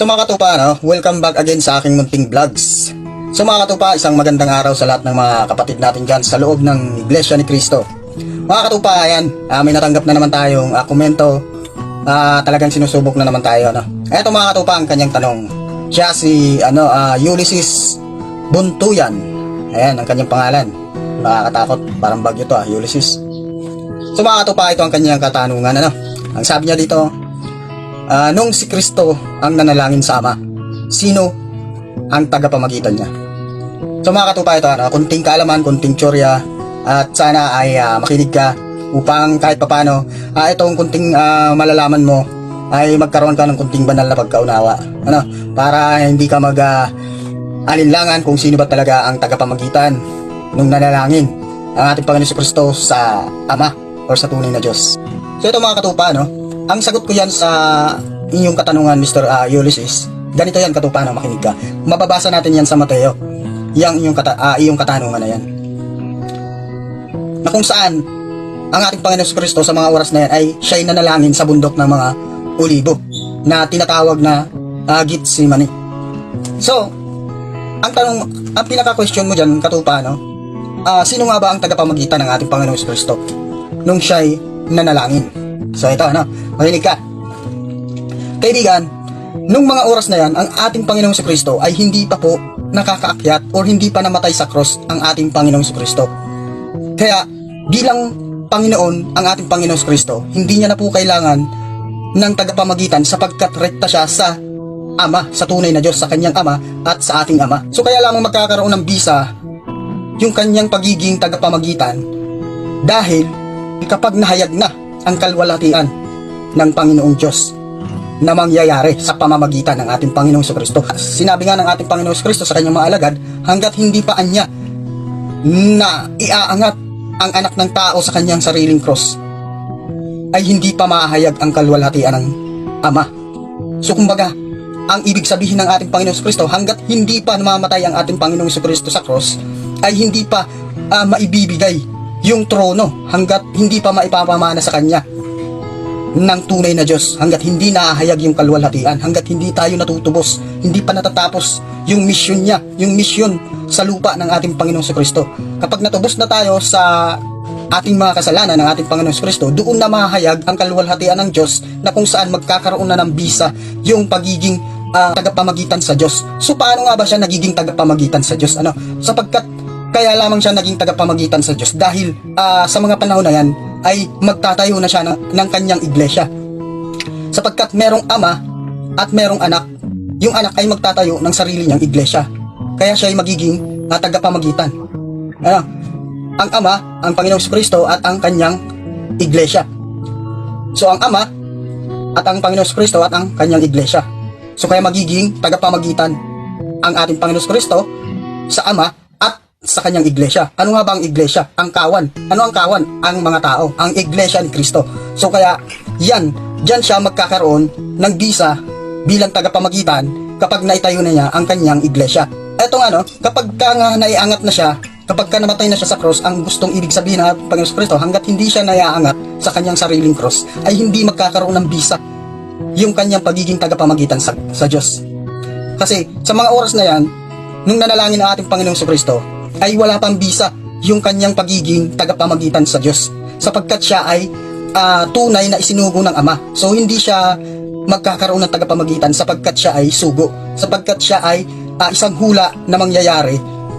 So mga katupa, no? welcome back again sa aking munting vlogs. So mga katupa, isang magandang araw sa lahat ng mga kapatid natin dyan sa loob ng Iglesia ni Cristo. Mga katupa, ayan, ah, may natanggap na naman tayong ah, komento. Ah, talagang sinusubok na naman tayo. No? Eto mga katupa, ang kanyang tanong. Siya si ano, ah, Ulysses Buntuyan. Ayan, ang kanyang pangalan. Nakakatakot, parang bagyo to ah, Ulysses. So mga katupa, ito ang kanyang katanungan. Ano? Ang sabi niya dito, Ah, nung si Kristo ang nanalangin sa Ama, sino ang tagapamagitan niya? So mga katupa ito, ano, kunting kaalaman, kunting tsorya, at sana ay ah, makinig ka upang kahit papano, ah, itong kunting ah, malalaman mo ay magkaroon ka ng kunting banal na pagkaunawa. Ano, para hindi ka mag ah, alinlangan kung sino ba talaga ang tagapamagitan nung nanalangin ang ating Panginoon si Kristo sa Ama or sa tunay na Diyos. So ito mga katupa, no? Ang sagot ko yan sa inyong katanungan, Mr. ah, Ulysses. Ganito yan, katupa, no? Makinig ka. Mababasa natin yan sa Mateo. Yang inyong, kata, ah, iyong katanungan na yan. Na kung saan ang ating Panginoon Kristo sa mga oras na yan ay siya'y nanalangin sa bundok ng mga olibo na tinatawag na uh, Gitsemane. So, ang tanong, ang pinaka-question mo dyan, katupa, no? Ah, sino nga ba ang tagapamagitan ng ating Panginoon si Kristo nung siya'y nanalangin? So ito, ano, makinig ka. Kaibigan, nung mga oras na yan, ang ating Panginoong si Kristo ay hindi pa po nakakaakyat or hindi pa namatay sa cross ang ating Panginoong si Kristo. Kaya, bilang Panginoon, ang ating Panginoong si Kristo, hindi niya na po kailangan ng tagapamagitan sapagkat rekta siya sa Ama, sa tunay na Diyos, sa kanyang Ama at sa ating Ama. So kaya lamang magkakaroon ng bisa yung kanyang pagiging tagapamagitan dahil kapag nahayag na ang kalwalhatian ng Panginoong Diyos na mangyayari sa pamamagitan ng ating Panginoong Kristo. Sinabi nga ng ating Panginoong Kristo sa kanyang mga alagad, hanggat hindi pa anya na iaangat ang anak ng tao sa kanyang sariling cross, ay hindi pa mahayag ang kalwalhatian ng Ama. So kumbaga, ang ibig sabihin ng ating Panginoong Kristo, hanggat hindi pa namamatay ang ating Panginoong Kristo sa cross, ay hindi pa ah, maibibigay yung trono hanggat hindi pa maipapamana sa kanya ng tunay na Diyos hanggat hindi nahahayag yung kalwalhatian hanggat hindi tayo natutubos hindi pa natatapos yung mission niya yung mission sa lupa ng ating Panginoong sa Kristo kapag natubos na tayo sa ating mga kasalanan ng ating Panginoong sa Kristo doon na mahahayag ang kalwalhatian ng Diyos na kung saan magkakaroon na ng bisa yung pagiging ah, tagapamagitan sa Diyos. So paano nga ba siya nagiging tagapamagitan sa Diyos? Ano? Sapagkat kaya lamang siya naging tagapamagitan sa Diyos dahil ah, sa mga panahon na yan ay magtatayo na siya ng, ng kanyang iglesia. Sapagkat merong ama at merong anak, yung anak ay magtatayo ng sarili niyang iglesia. Kaya siya ay magiging ah, tagapamagitan. Ano? Ang ama, ang Panginoong Kristo at ang kanyang iglesia. So ang ama at ang Panginoong Kristo at ang kanyang iglesia. So kaya magiging tagapamagitan ang ating Panginoong Kristo sa ama sa kanyang iglesia. Ano nga ba ang iglesia? Ang kawan. Ano ang kawan? Ang mga tao. Ang iglesia ni Kristo. So kaya, yan, dyan siya magkakaroon ng bisa bilang tagapamagitan kapag naitayo na niya ang kanyang iglesia. Eto nga no, kapag ka nga naiangat na siya, kapag ka namatay na siya sa cross, ang gustong ibig sabihin ng Panginoon Kristo, hanggat hindi siya naiangat sa kanyang sariling cross, ay hindi magkakaroon ng bisa yung kanyang pagiging tagapamagitan sa, sa Diyos. Kasi sa mga oras na yan, nung nanalangin ang ating Panginoong Kristo, ay wala pang bisa yung kanyang pagiging tagapamagitan sa Diyos sapagkat siya ay ah, tunay na isinugo ng Ama. So hindi siya magkakaroon ng tagapamagitan sapagkat siya ay sugo. Sapagkat siya ay ah, isang hula na mangyayari,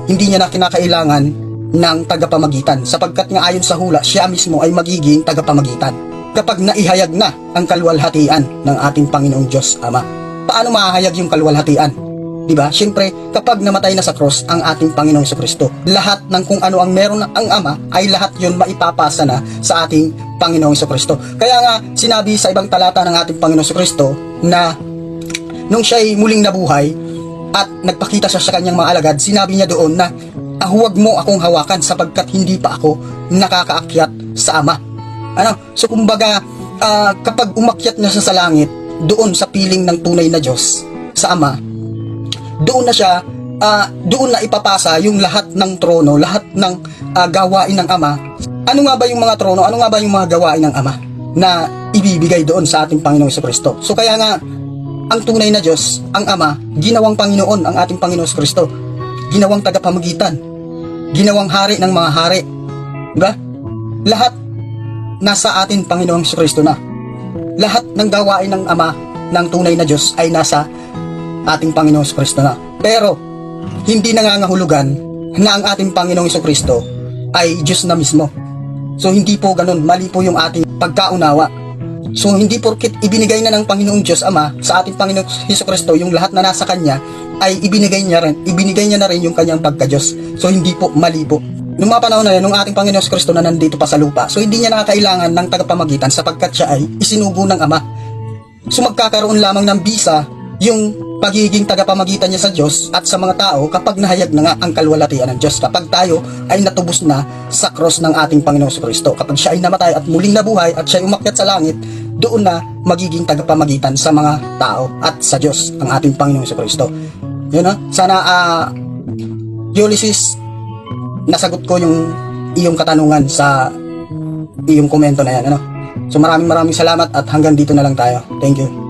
hindi niya na kinakailangan ng tagapamagitan sapagkat nga ayon sa hula, siya mismo ay magiging tagapamagitan. Kapag naihayag na ang kalwalhatian ng ating Panginoong Diyos Ama. Paano mahahayag yung kalwalhatian? 'Di ba? Siyempre, kapag namatay na sa cross ang ating Panginoong Kristo, lahat ng kung ano ang meron ng ang Ama ay lahat 'yon maipapasa na sa ating Panginoong Kristo. Kaya nga sinabi sa ibang talata ng ating Panginoong Kristo na nung siya ay muling nabuhay at nagpakita siya sa kanyang mga alagad, sinabi niya doon na ah, huwag mo akong hawakan sapagkat hindi pa ako nakakaakyat sa Ama. Ano? So kumbaga, ah, kapag umakyat na siya sa langit, doon sa piling ng tunay na Diyos, sa Ama, doon na siya ah, doon na ipapasa yung lahat ng trono, lahat ng ah, gawain ng Ama. Ano nga ba yung mga trono? Ano nga ba yung mga gawain ng Ama na ibibigay doon sa ating Panginoong Kristo? So kaya nga ang tunay na Diyos, ang Ama, ginawang Panginoon ang ating Panginoon Kristo. Ginawang tagapamagitan. Ginawang hari ng mga hari. Diba? Lahat nasa atin Panginoong Kristo na. Lahat ng gawain ng Ama ng tunay na Diyos ay nasa ating Panginoong Kristo na. Pero, hindi nangangahulugan na ang ating Panginoong Kristo ay Diyos na mismo. So, hindi po ganun. Mali po yung ating pagkaunawa. So, hindi porkit ibinigay na ng Panginoong Diyos Ama sa ating Panginoong Hesus Kristo yung lahat na nasa Kanya, ay ibinigay niya rin, ibinigay niya na rin yung kanyang pagka-Diyos. So, hindi po, mali po. Nung mga panahon na yun, nung ating Panginoong Kristo na nandito pa sa lupa, so hindi niya nakakailangan ng tagapamagitan sapagkat siya ay isinugo ng Ama. So magkakaroon lamang ng bisa yung pagiging tagapamagitan niya sa Diyos at sa mga tao kapag nahayag na nga ang kalwalatian ng Diyos. Kapag tayo ay natubos na sa cross ng ating Panginoong Kristo. Kapag siya ay namatay at muling nabuhay at siya ay umakyat sa langit, doon na magiging tagapamagitan sa mga tao at sa Diyos ang ating Panginoong Kristo. Yun ha. Sana ah Ulysses, nasagot ko yung iyong katanungan sa iyong komento na yan. Ano? So maraming maraming salamat at hanggang dito na lang tayo. Thank you.